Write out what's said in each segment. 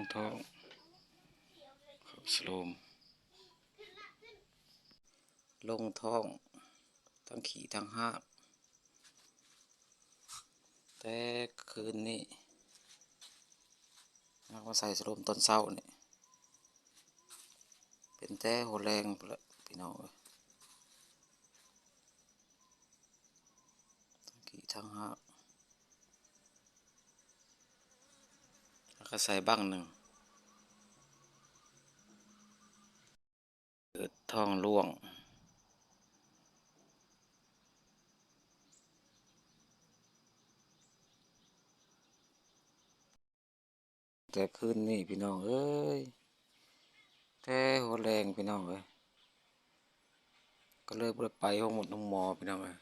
งท้องเขาสโลม ลงท้อง ทั้งขี่ทั้งหากแต่คืนนี้นักว่าใส่สโลมตอนเช้านี่เป็นแต่หัวแรงพุ่นละพี่น้องทั้งขี่ทั้งหากแล้วก็ใส่บ้างหนึ่ง กิดท้องร่วง แต่คืนนี้พี่น้องเอ้ยแต่หัวแรงพี่น้องเอ้ยก็เลยไไปห้องหมดน้องมอพี่น้องเอ้ย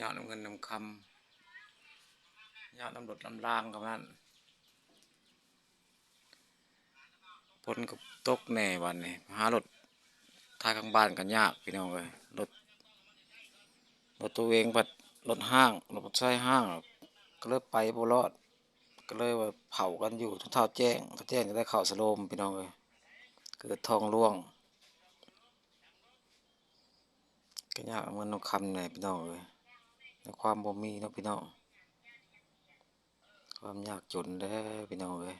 ยาน้ำเงินน้ำคำยาน้ำรดน้ำล่างกับนั้น พ้นกับตกแน่วันนี้หารถทายข้างบ้านกันยากพี่น้องเอ้ยรถรถตัวเองบัดรถห้างรถใช้ห้าง ก็เลยไปบ่รอด ก็เลยว่าเผากันอยู่ทุกเท่าแจ้งถ้าแจ้งจะได้เข้าสโลมพี่น้องเลยเกิดทองร่วงก็ยากเอามันนองคำเนี่ยพี่น้องเลยในความบ่มีนะพี่น้องความยากจนเด้พี่น้องเลย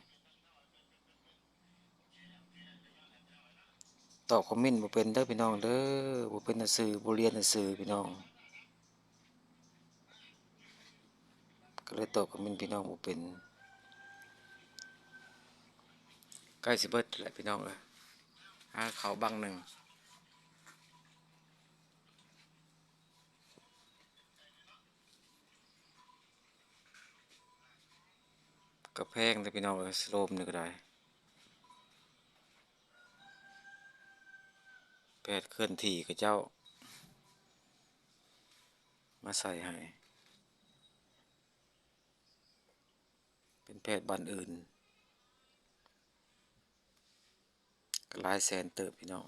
อบคอมเมนต์บ่เป็นเด้อพี่น้องเด้อบ่เป็นหนังสือบ่เรียนหนังสือพี่น้องก็เลยตอบคอมเมนต์พี่น้องบ่เป็นใกล้สิเบิดแหละพี่น้องเอ้ยหาเขาบังหนึ่งก็แพงแต่พี่น้องเอ้ยสโลมนี่งก็ได้ แพทย์เคลื่อนที่กับเจ้า มาใส่ให้เป็นแพทย์บ้านอื่นก็ลายแสนเติบพี่น้อง